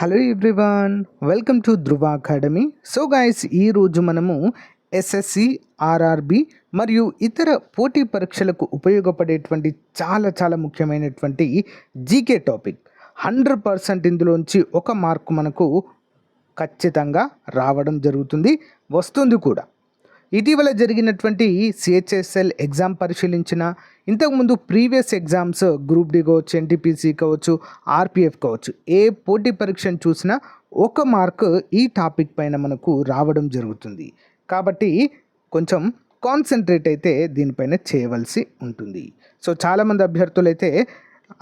Hello everyone welcome to Dhruva academy. So guys ఈరోజు మనము SSC RRB మరియు ఇతర పోటీ పరీక్షలకు ఉపయోగపడేటువంటి చాలా చాలా ముఖ్యమైనటువంటి జీకే టాపిక్ హండ్రెడ్ పర్సెంట్ ఇందులోంచి ఒక మార్కు మనకు ఖచ్చితంగా రావడం జరుగుతుంది. వస్తుంది కూడా. ఇటీవల జరిగినటువంటి సిహెచ్ఎస్ఎల్ ఎగ్జామ్ పరిశీలించిన ఇంతకుముందు ప్రీవియస్ ఎగ్జామ్స్ గ్రూప్ డి కావచ్చు ఎన్టీపీసీ కావచ్చు ఆర్పిఎఫ్ కావచ్చు ఏ పోటీ పరీక్షను చూసినా ఒక మార్క్ ఈ టాపిక్ పైన మనకు రావడం జరుగుతుంది. కాబట్టి కొంచెం కాన్సన్ట్రేట్ అయితే దీనిపైన చేయవలసి ఉంటుంది. సో చాలామంది అభ్యర్థులు అయితే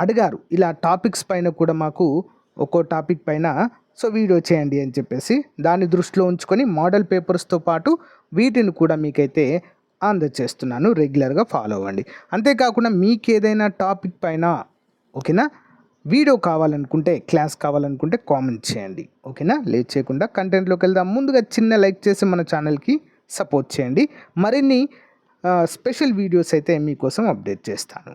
అడిగారు ఇలా టాపిక్స్ పైన కూడా మాకు ఒక్కో టాపిక్ పైన సో వీడియో చేయండి అని చెప్పేసి దాన్ని దృష్టిలో ఉంచుకొని మోడల్ పేపర్స్తో పాటు వీటిని కూడా మీకైతే అందజేస్తున్నాను రెగ్యులర్గా ఫాలో అవ్వండి. అంతేకాకుండా మీకు ఏదైనా టాపిక్ పైన ఓకేనా? వీడియో కావాలనుకుంటే క్లాస్ కావాలనుకుంటే కామెంట్ చేయండి. ఓకేనా? లేట్ చేయకుండా కంటెంట్లోకి వెళ్దాం. ముందుగా చిన్న లైక్ చేసి మన ఛానల్కి సపోర్ట్ చేయండి. మరిన్ని స్పెషల్ వీడియోస్ అయితే మీకోసం అప్డేట్ చేస్తాను.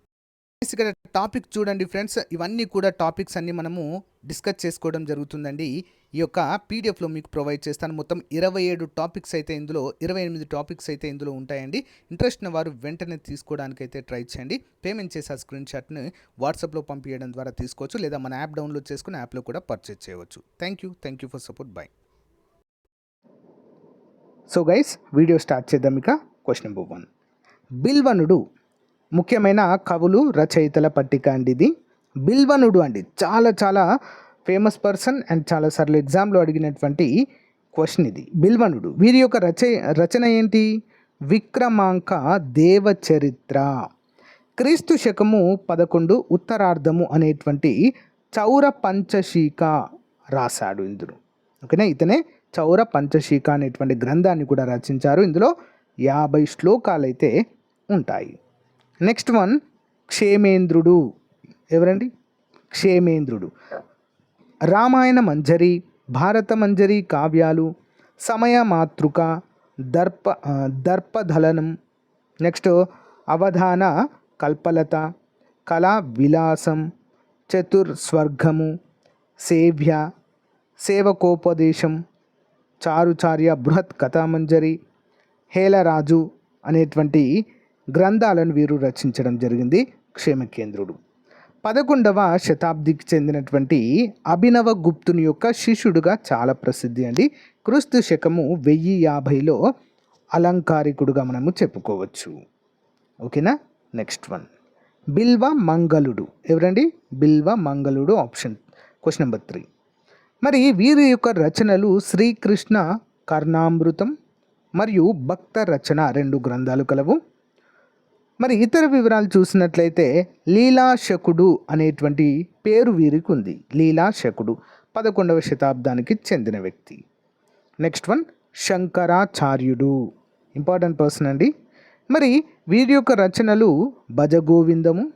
ఇక్కడ టాపిక్ చూడండి ఫ్రెండ్స్ ఇవన్నీ కూడా టాపిక్స్ అన్నీ మనము డిస్కస్ చేసుకోవడం జరుగుతుందండి. ఈ యొక్క పీడిఎఫ్లో మీకు ప్రొవైడ్ చేస్తాను. మొత్తం ఇరవై ఏడు టాపిక్స్ అయితే ఇందులో ఇరవై ఎనిమిది టాపిక్స్ అయితే ఇందులో ఉంటాయండి. ఇంట్రెస్ట్ ఉన్న వారు వెంటనే తీసుకోవడానికి అయితే ట్రై చేయండి. పేమెంట్ చేసే ఆ స్క్రీన్ షాట్ని వాట్సాప్లో పంపించడం ద్వారా తీసుకోవచ్చు. లేదా మన యాప్ డౌన్లోడ్ చేసుకుని యాప్లో కూడా పర్చేజ్ చేయవచ్చు. Thank you thank you for support bye so guys video start చేద్దాం ఇక. క్వశ్చన్ నెంబర్ వన్ బిల్వనుడు ముఖ్యమైన కవులు రచయితల పట్టిక అండి ఇది. బిల్వనుడు అండి. చాలా చాలా ఫేమస్ పర్సన్ అండ్ చాలాసార్లు ఎగ్జామ్లో అడిగినటువంటి క్వశ్చన్ ఇది. బిల్వనుడు వీరి యొక్క రచ రచన ఏంటి? విక్రమాంక దేవచరిత్ర. క్రీస్తు శకము పదకొండు ఉత్తరార్ధము అనేటువంటి చౌర పంచశీక రాశాడు ఇందులో. ఓకేనా? ఇతనే చౌర పంచశీక అనేటువంటి గ్రంథాన్ని కూడా రచించారు. ఇందులో యాభై శ్లోకాలైతే ఉంటాయి. నెక్స్ట్ వన్ క్షేమేంద్రుడు. ఎవరండి? క్షేమేంద్రుడు. రామాయణ మంజరి భారత మంజరి కావ్యాలు సమయ మాతృక దర్ప దర్పధలనం నెక్స్ట్ అవధాన కల్పలత కళా విలాసం చతుర్స్వర్గము సేవ్య సేవకోపదేశం చారుచార్య బృహత్ కథామంజరి హేలరాజు అనేటువంటి గ్రంథాలను వీరు రచించడం జరిగింది క్షేమకేంద్రుడు. పదకొండవ శతాబ్దికి చెందినటువంటి అభినవ గుప్తుని యొక్క శిష్యుడుగా చాలా ప్రసిద్ధి అండి. క్రీస్తు శకము వెయ్యి యాభైలో అలంకారికుడుగా మనము చెప్పుకోవచ్చు. ఓకేనా? Next one. బిల్వ మంగళుడు. ఎవరండి? బిల్వ మంగళుడు ఆప్షన్ క్వశ్చన్ నెంబర్ త్రీ. మరి వీరి యొక్క రచనలు శ్రీకృష్ణ కర్ణామృతం మరియు భక్త రచన రెండు గ్రంథాలు కలవు. మరి ఇతర వివరాలు చూసినట్లయితే లీలాశకుడు అనేటువంటి పేరు వీరికి ఉంది లీలాశకుడు పదకొండవ శతాబ్దానికి చెందిన వ్యక్తి. నెక్స్ట్ వన్ శంకరాచార్యుడు. ఇంపార్టెంట్ పర్సన్ అండి. మరి వీరి యొక్క రచనలు భజగోవిందము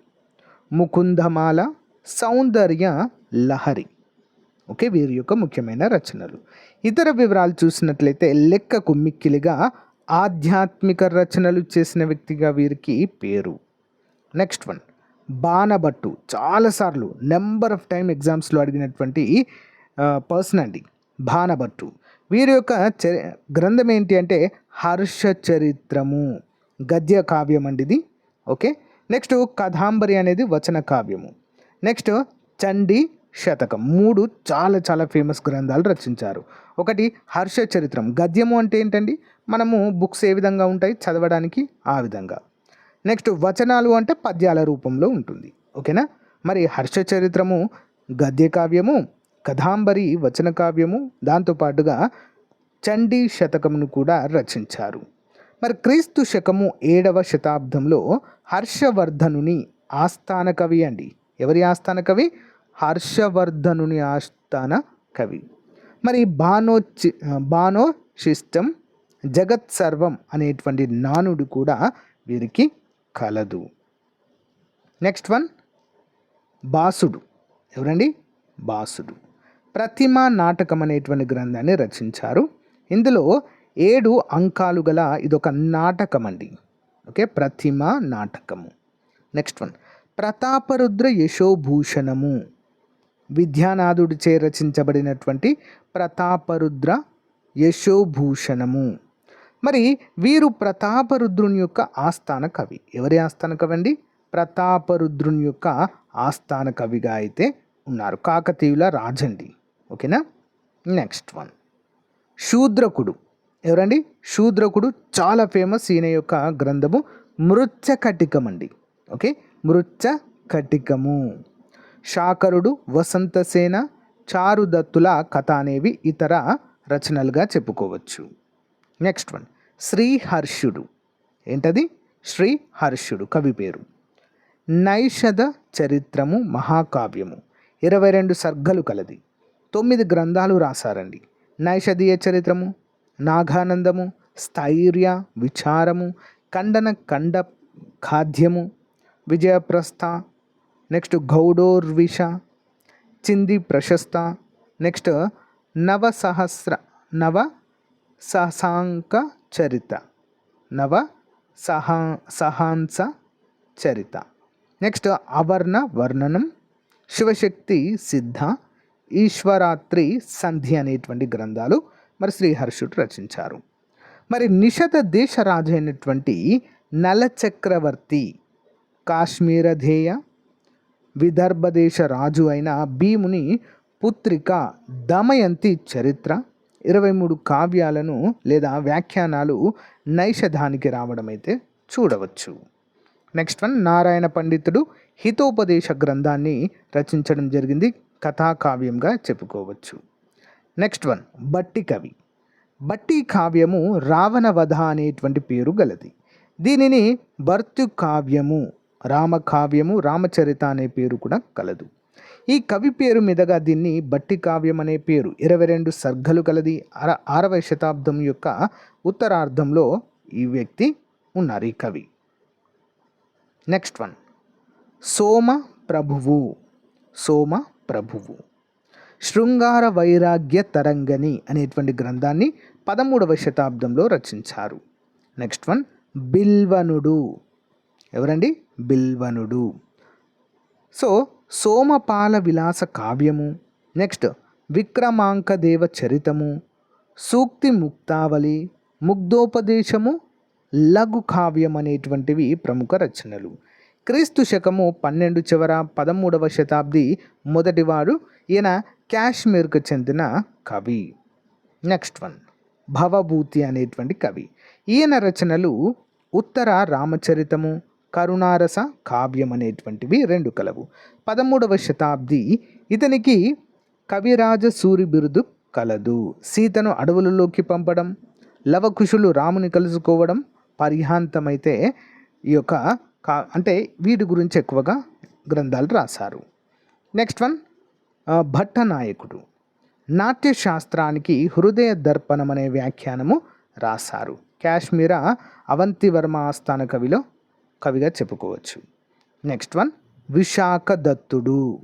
ముకుందమాల సౌందర్య లహరి. ఓకే వీరి యొక్క ముఖ్యమైన రచనలు. ఇతర వివరాలు చూసినట్లయితే లెక్కకు మిక్కిలిగా ఆధ్యాత్మిక రచనలు చేసిన వ్యక్తిగా వీరికి పేరు. Next one Banabhatta. చాలాసార్లు నెంబర్ ఆఫ్ టైం ఎగ్జామ్స్లో అడిగినటువంటి పర్సన్ అండి. బాణభట్టు. వీరి యొక్క చరి గ్రంథం ఏంటి అంటే హర్ష చరిత్రము. గద్య కావ్యం అండి ఇది. ఓకే నెక్స్ట్ కథాంబరి అనేది వచన కావ్యము. నెక్స్ట్ చండీ శతకం. మూడు చాలా చాలా ఫేమస్ గ్రంథాలు రచించారు. ఒకటి హర్ష చరిత్రం. గద్యము అంటే ఏంటండి? మనము బుక్స్ ఏ విధంగా ఉంటాయి చదవడానికి? ఆ విధంగా. నెక్స్ట్ వచనాలు అంటే పద్యాల రూపంలో ఉంటుంది. ఓకేనా? మరి హర్ష చరిత్రము గద్య కావ్యము కథాంబరి వచన కావ్యము దాంతోపాటుగా చండీ శతకమును కూడా రచించారు. మరి క్రీస్తు శకము ఏడవ శతాబ్దంలో హర్షవర్ధనుని ఆస్థాన కవి అండి. ఎవరి ఆస్థాన కవి? హర్షవర్ధనుని ఆస్థాన కవి. మరి బాణోచి బాణోశిష్టం జగత్ సర్వం అనేటువంటి నానుడు కూడా వీరికి కలదు. నెక్స్ట్ వన్ బాసుడు. ఎవరండి? బాసుడు. ప్రతిమ నాటకం అనేటువంటి గ్రంథాన్ని రచించారు. ఇందులో ఏడు అంకాలు గల ఇదొక నాటకం అండి ఓకే ప్రతిమ నాటకము. నెక్స్ట్ వన్ ప్రతాపరుద్ర యశోభూషణము. విద్యానాథుడిచే రచించబడినటువంటి ప్రతాపరుద్ర యశోభూషణము. మరి వీరు ప్రతాపరుద్రుని యొక్క ఆస్థాన కవి. ఎవరి ఆస్థాన కవి అండి ప్రతాపరుద్రుని యొక్క ఆస్థాన కవిగా అయితే ఉన్నారు. కాకతీయుల రాజండి. ఓకేనా? Next one. శూద్రకుడు. ఎవరండి? శూద్రకుడు చాలా ఫేమస్ ఈయన యొక్క గ్రంథము మృత్య కటికం అండి ఓకే? మృత్య కటికము శాకరుడు వసంతసేన చారుదత్తుల కథ అనేవి ఇతర రచనలుగా చెప్పుకోవచ్చు. Next one. శ్రీహర్షుడు. ఏంటది? శ్రీహర్షుడు కవి పేరు. నైషద చరిత్రము మహాకావ్యము. ఇరవై రెండు సర్గలు కలది. తొమ్మిది గ్రంథాలు రాశారండి. నైషధీయ చరిత్రము నాగానందము స్థైర్య విచారము ఖండన ఖండ ఖాద్యము విజయప్రస్థ నెక్స్ట్ గౌడోర్విష చింది ప్రశస్త నెక్స్ట్ నవసహస్ర నవ సహసాంక చరిత. నవ సహా సహాంస చరిత. నెక్స్ట్ అవర్ణ వర్ణనం శివశక్తి సిద్ధ ఈశ్వరాత్రి సంధి అనేటువంటి గ్రంథాలు మరి శ్రీహర్షుడు రచించారు. మరి నిషత దేశరాజు అయినటువంటి నలచక్రవర్తి కాశ్మీరధేయ విదర్భ దేశ రాజు అయిన భీముని పుత్రిక దమయంతి చరిత్ర ఇరవై మూడు కావ్యాలను లేదా వ్యాఖ్యానాలు నైషధానికి రావడం అయితే చూడవచ్చు. నెక్స్ట్ వన్ నారాయణ పండితుడు హితోపదేశ గ్రంథాన్ని రచించడం జరిగింది. కథాకావ్యంగా చెప్పుకోవచ్చు. నెక్స్ట్ వన్ బట్టి కవి. బట్టి కావ్యము రావణవధ అనేటువంటి పేరు గలది. దీనిని భర్తు కావ్యము రామకావ్యము రామచరిత అనే పేరు కూడా కలదు. ఈ కవి పేరు మీదుగా దీన్ని బట్టి కావ్యం అనే పేరు. ఇరవై రెండు సర్గలు కలది అర ఆరవ శతాబ్దం యొక్క ఉత్తరార్ధంలో ఈ వ్యక్తి ఉన్నారు ఈ కవి. Next one. సోమ ప్రభువు సోమ ప్రభువు. శృంగార వైరాగ్య తరంగని అనేటువంటి గ్రంథాన్ని పదమూడవ శతాబ్దంలో రచించారు. Next one. బిల్వనుడు. ఎవరండి? బిల్వనుడు. సో సోమపాల విలాస కావ్యము. నెక్స్ట్ విక్రమాంకదేవ చరితము. సూక్తి ముక్తావళి ముగ్ధోపదేశము లఘు కావ్యం అనేటువంటివి ప్రముఖ రచనలు. క్రీస్తు శకము పన్నెండు చివర పదమూడవ శతాబ్ది మొదటివాడు ఈయన కాశ్మీర్కు చెందిన కవి. నెక్స్ట్ వన్ భవభూతి అనేటువంటి కవి. ఈయన రచనలు ఉత్తర రామచరితము కరుణారస కావ్యం అనేటువంటివి రెండు కలవు. పదమూడవ శతాబ్ది ఇతనికి కవిరాజ సూరి బిరుదు కలదు. సీతను అడవులలోకి పంపడం లవకుశులు రాముని కలుసుకోవడం పరిహాంతమైతే ఈ యొక్క కా అంటే వీటి గురించి ఎక్కువగా గ్రంథాలు రాశారు. Next one భట్టనాయకుడు. నాట్యశాస్త్రానికి హృదయ దర్పణం అనే వ్యాఖ్యానము రాశారు. కాశ్మీర అవంతివర్మ ఆస్థాన కవిలో కవిగా చెప్పుకోవచ్చు. నెక్స్ట్ వన్ విశాఖ దత్తుడు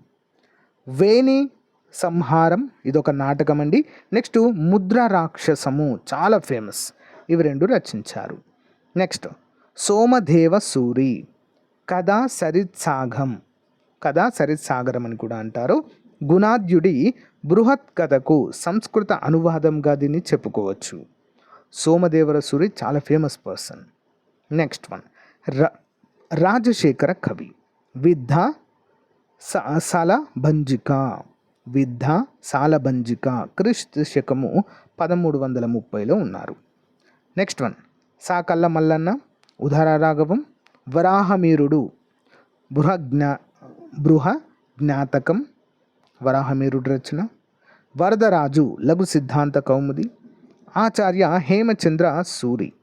వేణి సంహారం ఇదొక నాటకం అండి. నెక్స్ట్ ముద్ర రాక్షసము చాలా ఫేమస్ ఇవి రెండు రచించారు. నెక్స్ట్ సోమదేవ సూరి. కథా సరిత్సాగం. కథా సరిత్సాగరం అని కూడా అంటారు. గుణాద్యుడి బృహత్ కథకు సంస్కృత అనువాదంగా దీన్ని చెప్పుకోవచ్చు. సోమదేవర సూరి చాలా famous person next one Rajashekhara కవి. విద్ధ సాలభంజిక. విద్ధ సాలభంజిక క్రిస్తు శకము పదమూడు వందల ముప్పైలో ఉన్నారు. Next one. సాకల్ల మల్లన్న ఉదర రాఘవం వరాహమీరుడు బృహజ్ఞా బృహ జ్ఞాతకం వరాహమీరుడు రచన వరదరాజు లఘు సిద్ధాంత కౌముది ఆచార్య హేమచంద్ర సూరి.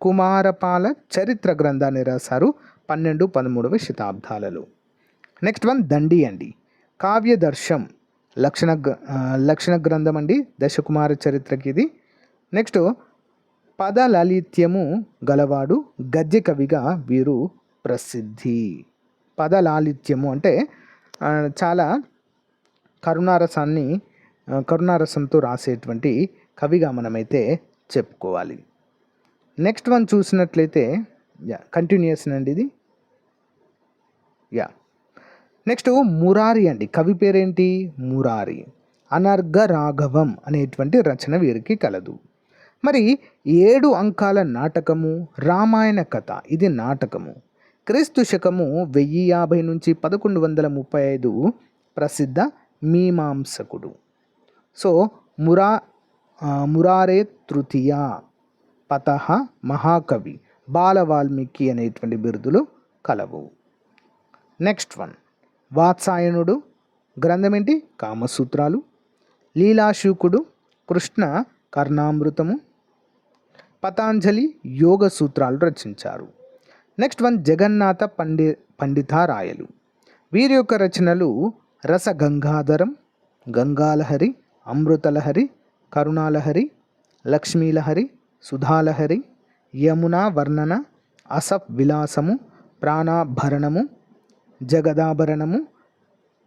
కుమారపాల చరిత్ర గ్రంథాన్ని రాశారు పన్నెండు పదమూడవ శతాబ్దాలలో. నెక్స్ట్ వన్ దండి అండి కావ్యదర్శం. లక్షణ గ్ర- లక్షణ గ్రంథం అండి దశకుమార చరిత్రకి ఇది నెక్స్ట్ పదలాలిత్యము గలవాడు గద్య కవిగా వీరు ప్రసిద్ధి. పదలాలిత్యము అంటే చాలా కరుణారసాన్ని కరుణారసంతో రాసేటువంటి కవిగా మనమైతే చెప్పుకోవాలి. నెక్స్ట్ వన్ చూసినట్లయితే యా కంటిన్యూస్ అండి ఇది. యా నెక్స్ట్ మురారి అండి. కవి పేరేంటి? మురారి. అనర్ఘ రాఘవం అనేటువంటి రచన వీరికి కలదు. మరి ఏడు అంకాల నాటకము రామాయణ కథ ఇది నాటకము. క్రీస్తు శకము వెయ్యి యాభై నుంచి పదకొండు వందల ముప్పై ఐదు ప్రసిద్ధ మీమాంసకుడు. సో మురా మురారే తృతీయ. పతహ మహాకవి బాలవాల్మీకి అనేటువంటి బిరుదులు కలవు. Next one. వాత్సాయనుడు గ్రంథం ఏంటి కామసూత్రాలు. లీలాశూకుడు కృష్ణ కర్ణామృతము. పతాంజలి యోగ సూత్రాలు రచించారు. Next one. జగన్నాథ పండి పండితారాయలు. వీరి యొక్క రచనలు రస గంగాధరం గంగాలహరి అమృతలహరి కరుణాలహరి లక్ష్మీలహరి సుధాలహరి యమునా వర్ణన అసఫ్ విలాసము ప్రాణాభరణము జగదాభరణము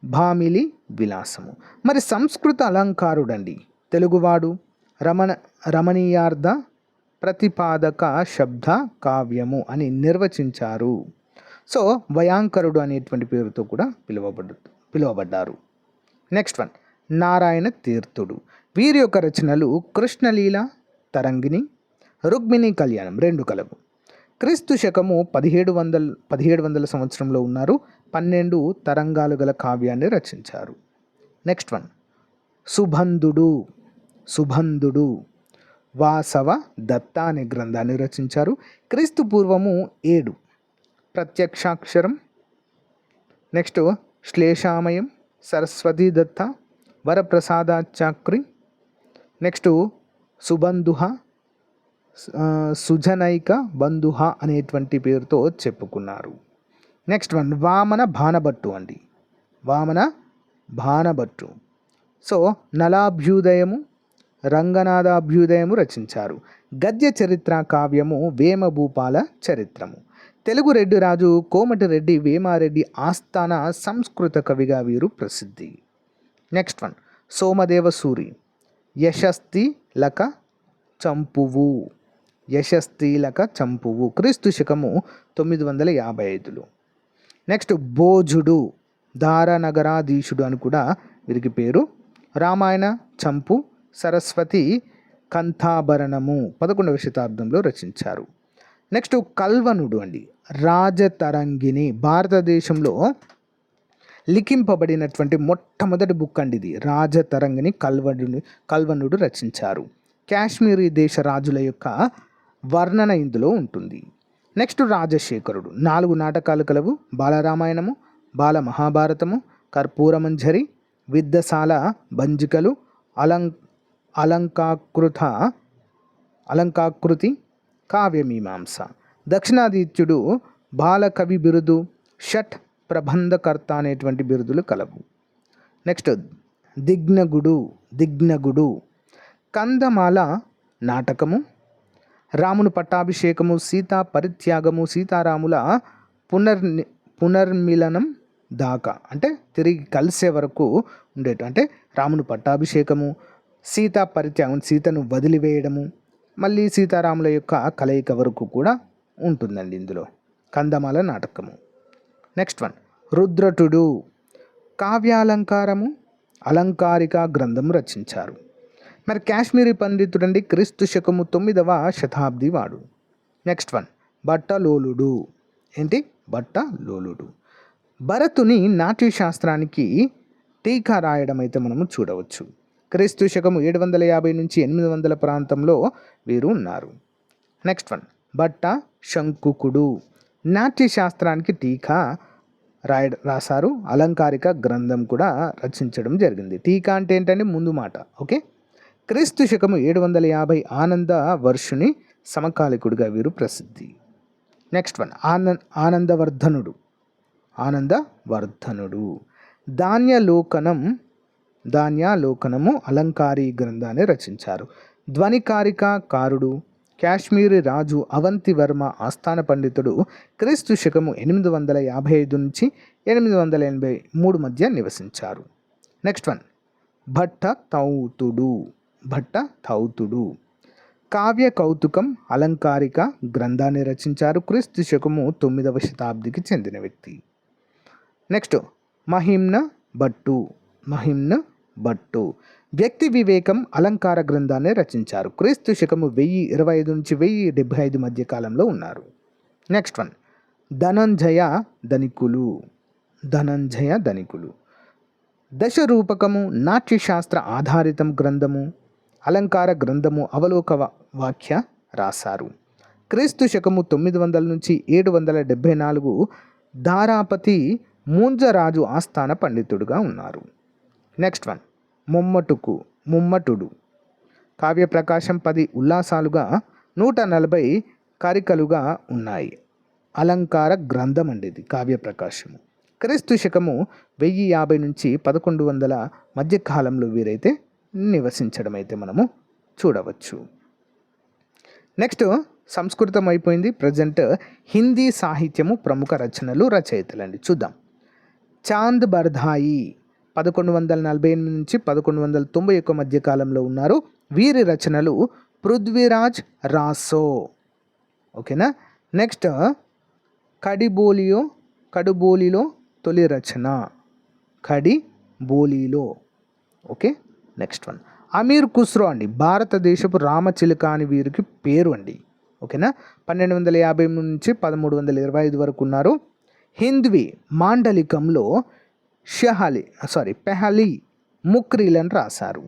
భామిలి విలాసము. మరి సంస్కృత అలంకారుడండి తెలుగువాడు రమణ రమణీయార్థ ప్రతిపాదక శబ్ద కావ్యము అని నిర్వచించారు. సో వయాంకరుడు అనేటువంటి పేరుతో కూడా పిలువబడు పిలువబడ్డారు. నెక్స్ట్ వన్ నారాయణ తీర్థుడు. వీరి యొక్క రచనలు కృష్ణలీల తరంగిణి రుక్మిణి కళ్యాణం రెండు కలవు. క్రీస్తు శకము పదిహేడు వందల పదిహేడు వందల సంవత్సరంలో ఉన్నారు. పన్నెండు తరంగాలు గల కావ్యాన్ని రచించారు. Next one. సుబంధుడు సుబంధుడు వాసవ దత్త అనే గ్రంథాన్ని రచించారు. క్రీస్తు పూర్వము ఏడు. ప్రత్యక్షాక్షరం. నెక్స్ట్ శ్లేషామయం సరస్వతీ దత్త వరప్రసాదాచాక్రి. నెక్స్ట్ సుబంధుహ సుజనైక బంధుహ అనేటువంటి పేరుతో చెప్పుకున్నారు. నెక్స్ట్ వన్ వామన బాణభట్టు అండి. వామన బాణభట్టు సో నలాభ్యుదయము రంగనాథాభ్యుదయము రచించారు. గద్య చరిత్ర కావ్యము వేమభూపాల చరిత్రము. తెలుగు రెడ్డి రాజు కోమటిరెడ్డి వేమారెడ్డి ఆస్థాన సంస్కృత కవిగా వీరు ప్రసిద్ధి. Next one Somadeva Suri. యశస్తి లక చంపువు. యశస్తిలక చంపువు. క్రీస్తు శకము తొమ్మిది వందల యాభై ఐదులో. నెక్స్ట్ భోజుడు దారనగరాధీశుడు అని కూడా వీరికి పేరు. రామాయణ చంపు సరస్వతి కంథాభరణము పదకొండవ శతాబ్దంలో రచించారు. నెక్స్ట్ కల్వనుడు అండి. రాజతరంగిణి. భారతదేశంలో లిఖింపబడినటువంటి మొట్టమొదటి బుక్ అండి ఇది. రాజతరంగిని కల్వనుడు కల్వనుడు రచించారు. కాశ్మీరీ దేశ రాజుల యొక్క వర్ణన ఇందులో ఉంటుంది. నెక్స్ట్ రాజశేఖరుడు. నాలుగు నాటకాలు కలవు. బాలరామాయణము బాల మహాభారతము కర్పూరమంజరి విద్యశాల బంజికలు అలం అలంకాకృత అలంకాకృతి కావ్యమీమాంస. దక్షిణాదిత్యుడు బాలకవి బిరుదు షట్ ప్రబంధకర్త అనేటువంటి బిరుదులు కలవు. నెక్స్ట్ దిగ్నగుడు దిగ్నగుడు. కందమాల నాటకము రాముని పట్టాభిషేకము సీతా పరిత్యాగము సీతారాముల పునర్ పునర్మిలనం దాకా అంటే తిరిగి కలిసే వరకు ఉండేట అంటే రాముని పట్టాభిషేకము సీతా పరిత్యాగం సీతను వదిలివేయడము మళ్ళీ సీతారాముల యొక్క కలయిక వరకు కూడా ఉంటుందండి ఇందులో. కందమాల నాటకము. Next one. రుద్రటుడు. కావ్యాలంకారము అలంకారిక గ్రంథం రచించారు. మరి కాశ్మీరీ పండితుడండి క్రీస్తు శకము తొమ్మిదవ శతాబ్ది వాడు. నెక్స్ట్ వన్ బట్టలోలుడు. ఏంటి? బట్టలోలుడు. భరతుని నాట్యశాస్త్రానికి టీకా రాయడం అయితే మనము చూడవచ్చు. క్రీస్తు శకము ఏడు వందల యాభై నుంచి ఎనిమిది వందల ప్రాంతంలో వీరు ఉన్నారు. నెక్స్ట్ వన్ బట్ట శంకుకుడు. నాట్యశాస్త్రానికి టీకా రాయ రాశారు. అలంకారిక గ్రంథం కూడా రచించడం జరిగింది. టీకా అంటే ఏంటంటే ముందు మాట. ఓకే? క్రీస్తు శకము ఏడు వందల యాభై ఆనంద వర్షుని సమకాలికుడిగా వీరు ప్రసిద్ధి. నెక్స్ట్ వన్ ఆనంద్ ఆనందవర్ధనుడు. ఆనందవర్ధనుడు. ధాన్యలోకనం ధాన్యాలోకనము అలంకారీ గ్రంథాన్ని రచించారు. ధ్వనికారిక కారుడు కాశ్మీరీ రాజు అవంతివర్మ ఆస్థాన పండితుడు క్రీస్తు శకము ఎనిమిది వందల యాభై ఐదు నుంచి ఎనిమిది వందల ఎనభై మూడు మధ్య నివసించారు. నెక్స్ట్ వన్ భట్ట తౌతుడు. భట్ట థౌతుడు కావ్య కౌతుకం అలంకారిక గ్రంథాన్ని రచించారు క్రీస్తు శకము తొమ్మిదవ శతాబ్దికి చెందిన వ్యక్తి. నెక్స్ట్ మహిమ్న భట్టు. మహిమ్న భట్టు. వ్యక్తి వివేకం అలంకార గ్రంథాన్ని రచించారు. క్రీస్తు శకము వెయ్యి ఇరవై ఐదు నుంచి వెయ్యి డెబ్బై ఐదు మధ్య కాలంలో ఉన్నారు. నెక్స్ట్ వన్ ధనంజయ ధనికులు. ధనంజయ ధనికులు. దశరూపకము నాట్యశాస్త్ర ఆధారితం గ్రంథము. అలంకార గ్రంథము అవలోక వాఖ్య వాక్య రాశారు. క్రీస్తు శకము తొమ్మిది వందల నుంచి ఏడు వందల డెబ్భై నాలుగు ధారాపతి మూంజరాజు ఆస్థాన పండితుడుగా ఉన్నారు. Next one. ముమ్మటుకు ముమ్మటుడు. కావ్య ప్రకాశం పది ఉల్లాసాలుగా నూట నలభై కారికలుగా ఉన్నాయి. అలంకార గ్రంథం అండి ఇది కావ్య ప్రకాశము. క్రీస్తు శకము వెయ్యి యాభై నుంచి పదకొండు వందల మధ్యకాలంలో వీరైతే నివసించడం అయితే మనము చూడవచ్చు. నెక్స్ట్ సంస్కృతం అయిపోయింది. ప్రజెంట్ హిందీ సాహిత్యము ప్రముఖ రచనలు రచయితలండి. చూద్దాం. చాంద్ బర్ధాయి పదకొండు వందల నలభై ఎనిమిది నుంచి పదకొండు వందల తొంభై ఒక్క మధ్య కాలంలో ఉన్నారు. వీరి రచనలు పృథ్వీరాజ్ రాసో. ఓకేనా? నెక్స్ట్ కడిబోలియో కడుబోలిలో తొలి రచన. కడి బోలిలో ఓకే? నెక్స్ట్ వన్ అమీర్ ఖుస్రో అండి. భారతదేశపు రామచిలుక అని వీరికి పేరు అండి. ఓకేనా? పన్నెండు వందల యాభై నుంచి పదమూడు వందల ఇరవై ఐదు వరకు ఉన్నారు. హింద్వి మాండలికంలో షహలి సారీ పెహలి ముక్రీలను రాశారు.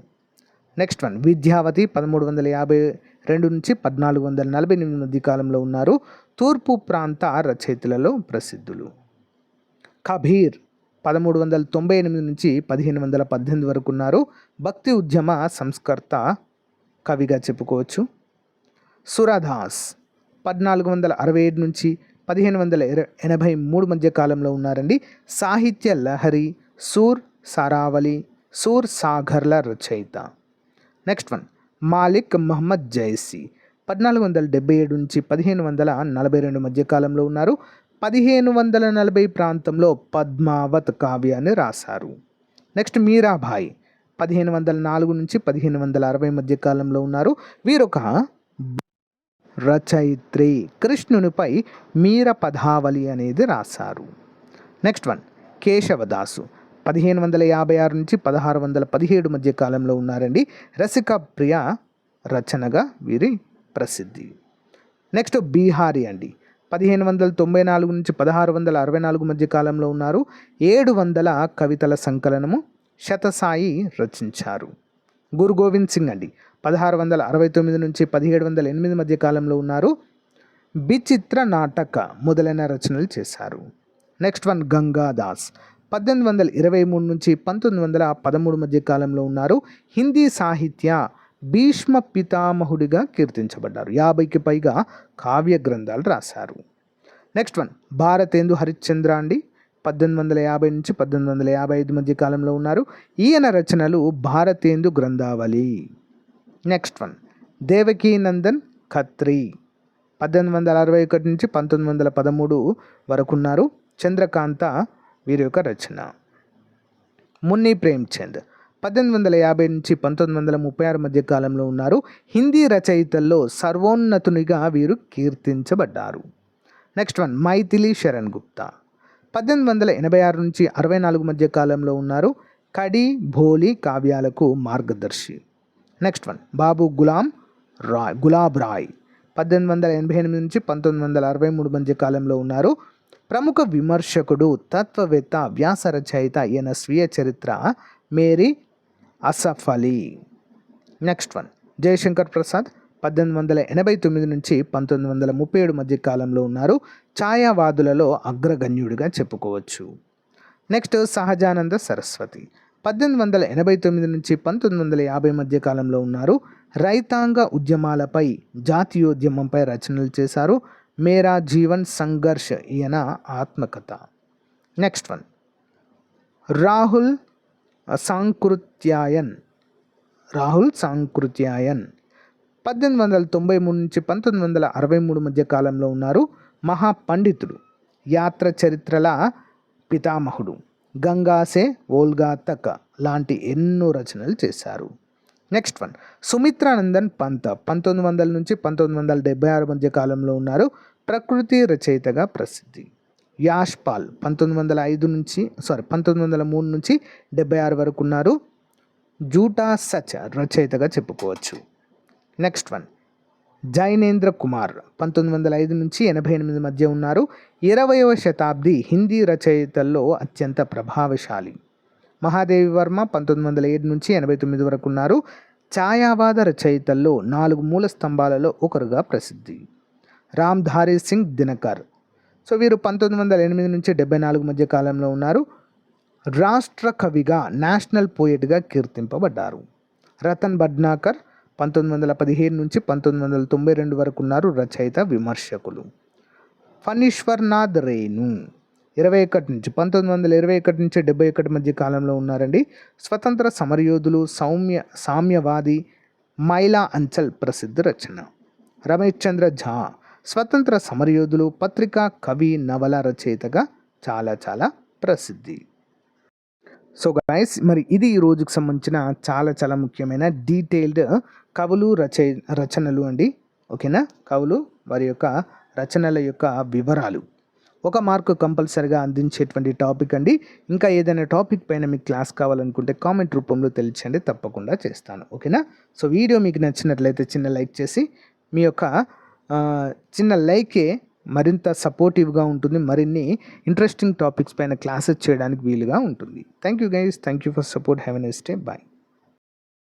నెక్స్ట్ వన్ విద్యావతి పదమూడు వందల యాభై రెండు నుంచి పద్నాలుగు వందల నలభై ఎనిమిది మధ్య కాలంలో ఉన్నారు. తూర్పు ప్రాంత రచయితలలో ప్రసిద్ధులు. కబీర్ పదమూడు వందల తొంభై ఎనిమిది నుంచి పదిహేను వందల పద్దెనిమిది వరకు ఉన్నారు. భక్తి ఉద్యమ సంస్కర్త కవిగా చెప్పుకోవచ్చు. సురాధాస్ పద్నాలుగు వందల అరవై ఏడు నుంచి పదిహేను వందల ఎనభై మూడు మధ్య కాలంలో ఉన్నారండి. సాహిత్య లహరి సూర్ సారావలి సూర్ సాగర్ల రచయిత. నెక్స్ట్ వన్ మాలిక్ మహమ్మద్ జైసీ పద్నాలుగు వందల డెబ్బై ఏడు నుంచి పదిహేను వందల నలభై రెండు మధ్య కాలంలో ఉన్నారు. పదిహేను వందల నలభై ప్రాంతంలో పద్మావత్ కావ్యాన్ని రాశారు. నెక్స్ట్ మీరాబాయి పదిహేను వందల నాలుగు నుంచి పదిహేను వందల అరవై మధ్య కాలంలో ఉన్నారు. వీరొక రచయిత్రి కృష్ణునిపై మీర పదావళి అనేది రాశారు. Next one Keshavdas. పదిహేను వందల యాభై ఆరు నుంచి పదహారు వందల పదిహేడు మధ్య కాలంలో ఉన్నారండి. రసిక ప్రియ రచనగా వీరి ప్రసిద్ధి. నెక్స్ట్ బీహారీ అండి. పదిహేను వందల తొంభై నాలుగు నుంచి పదహారు వందల అరవై నాలుగు మధ్య కాలంలో ఉన్నారు. ఏడు వందల కవితల సంకలనము శతసాయి రచించారు. గురు గోవింద్ సింగ్ అండి. పదహారు వందల అరవై తొమ్మిది నుంచి పదిహేడు వందల ఎనిమిది మధ్య కాలంలో ఉన్నారు. బిచిత్ర నాటక మొదలైన రచనలు చేశారు. Next one Gangadas. పద్దెనిమిది వందల ఇరవై మూడు నుంచి పంతొమ్మిది వందల పదమూడు మధ్య కాలంలో ఉన్నారు. హిందీ సాహిత్య భీష్మ పితామహుడిగా కీర్తించబడ్డారు. యాభైకి పైగా కావ్య గ్రంథాలు రాశారు. నెక్స్ట్ వన్ భారతేందు హరిశ్చంద్ర అండి. పద్దెనిమిది వందల యాభై నుంచి పద్దెనిమిది వందల యాభై ఐదు మధ్య కాలంలో ఉన్నారు. ఈయన రచనలు Bharatendu గ్రంథావళి. Next one Devaki Nandan Khatri. పద్దెనిమిది వందల అరవై ఒకటి నుంచి పంతొమ్మిది వందల పదమూడు వరకు ఉన్నారు. చంద్రకాంత వీరి యొక్క రచన. మున్ని ప్రేమ్చంద్. పద్దెనిమిది వందల యాభై నుంచి పంతొమ్మిది వందల ముప్పై ఆరు మధ్య కాలంలో ఉన్నారు. హిందీ రచయితల్లో సర్వోన్నతునిగా వీరు కీర్తించబడ్డారు. Next one Maithili Sharan Gupta. పద్దెనిమిది వందల ఎనభై ఆరు నుంచి అరవై నాలుగు మధ్య కాలంలో ఉన్నారు. కడి భోలి కావ్యాలకు మార్గదర్శి. Next one Babu Gulam Rai Gulab Rai. పద్దెనిమిది వందల ఎనభై ఎనిమిది నుంచి పంతొమ్మిది వందల అరవై మూడు మధ్య కాలంలో ఉన్నారు. ప్రముఖ విమర్శకుడు తత్వవేత్త వ్యాస రచయిత ఈయన స్వీయ చరిత్ర మేరీ అసఫ్ అలీ నెక్స్ట్ వన్ జయశంకర్ ప్రసాద్ పద్దెనిమిది వందల ఎనభై తొమ్మిది నుంచి పంతొమ్మిది వందల ముప్పై ఏడు మధ్య కాలంలో ఉన్నారు. ఛాయావాదులలో అగ్రగణ్యుడిగా చెప్పుకోవచ్చు. నెక్స్ట్ సహజానంద సరస్వతి పద్దెనిమిది వందల ఎనభై తొమ్మిది నుంచి పంతొమ్మిది వందల యాభై మధ్య కాలంలో ఉన్నారు. రైతాంగ ఉద్యమాలపై జాతీయోద్యమంపై రచనలు చేశారు. మేరా జీవన్ సంఘర్ష్ ఈయన ఆత్మకథ. Next one Rahul Sankrityayan Rahul Sankrityayan. పద్దెనిమిది వందల తొంభై మూడు నుంచి పంతొమ్మిది వందల అరవై మూడు మధ్య కాలంలో ఉన్నారు మహాపండితుడు యాత్ర చరిత్రల పితామహుడు గంగాసే ఓల్గా తక లాంటి ఎన్నో రచనలు చేశారు. Next one. సుమిత్రానందన్ పంత. పంతొమ్మిది వందల నుంచి పంతొమ్మిది వందల డెబ్బై ఆరు మధ్య కాలంలో ఉన్నారు. ప్రకృతి రచయితగా ప్రసిద్ధి. యాష్ పాల్ పంతొమ్మిది వందల ఐదు నుంచి సారీ పంతొమ్మిది వందల మూడు నుంచి డెబ్బై ఆరు వరకు ఉన్నారు. జూటా సచ రచయితగా చెప్పుకోవచ్చు. నెక్స్ట్ వన్ జైనేంద్ర కుమార్ పంతొమ్మిది వందల ఐదు నుంచి ఎనభై ఎనిమిది మధ్య ఉన్నారు. ఇరవయవ శతాబ్ది హిందీ రచయితల్లో అత్యంత ప్రభావశాలి. మహాదేవి వర్మ పంతొమ్మిది వందల ఏడు నుంచి ఎనభై తొమ్మిది వరకు ఉన్నారు. ఛాయావాద రచయితల్లో నాలుగు మూల స్తంభాలలో ఒకరుగా ప్రసిద్ధి. రామ్ ధారీ సింగ్ దినకర్ సో వీరు పంతొమ్మిది వందల ఎనిమిది నుంచి డెబ్బై నాలుగు మధ్య కాలంలో ఉన్నారు. రాష్ట్ర కవిగా నేషనల్ పోయెట్గా కీర్తింపబడ్డారు. రతన్ భడ్నాకర్ పంతొమ్మిది వందల పదిహేను నుంచి పంతొమ్మిది వందల తొంభై రెండు వరకు ఉన్నారు రచయిత విమర్శకులు. ఫణీశ్వర్నాథ్ రేణు ఇరవై ఒకటి నుంచి పంతొమ్మిది వందల ఇరవై ఒకటి నుంచి డెబ్బై ఒకటి మధ్య కాలంలో ఉన్నారండి. స్వతంత్ర సమరయోధులు సౌమ్య సామ్యవాది మైలా అంచల్ ప్రసిద్ధ రచన. రమేష్ చంద్ర ఝా స్వతంత్ర సమరయోధులు పత్రికా కవి నవల రచయితగా చాలా చాలా ప్రసిద్ధి. సో గైస్ మరి ఇది ఈ రోజుకి సంబంధించిన చాలా చాలా ముఖ్యమైన డీటెయిల్డ్ కవులు రచయ రచనలు అండి. ఓకేనా కవులు వారి యొక్క రచనల యొక్క వివరాలు. ఒక మార్కు కంపల్సరిగా అందించేటువంటి టాపిక్ అండి. ఇంకా ఏదైనా టాపిక్ పైన మీకు క్లాస్ కావాలనుకుంటే కామెంట్ రూపంలో తెలియచండి తప్పకుండా చేస్తాను. ఓకేనా సో వీడియో మీకు నచ్చినట్లయితే చిన్న లైక్ చేసి మీ యొక్క చిన్న లైకే మరింత సపోర్టివ్గా ఉంటుంది మరిన్ని ఇంట్రెస్టింగ్ టాపిక్స్ పైన క్లాసెస్ చేయడానికి వీలుగా ఉంటుంది. Thank you guys thank you for support. Have nice day. Bye.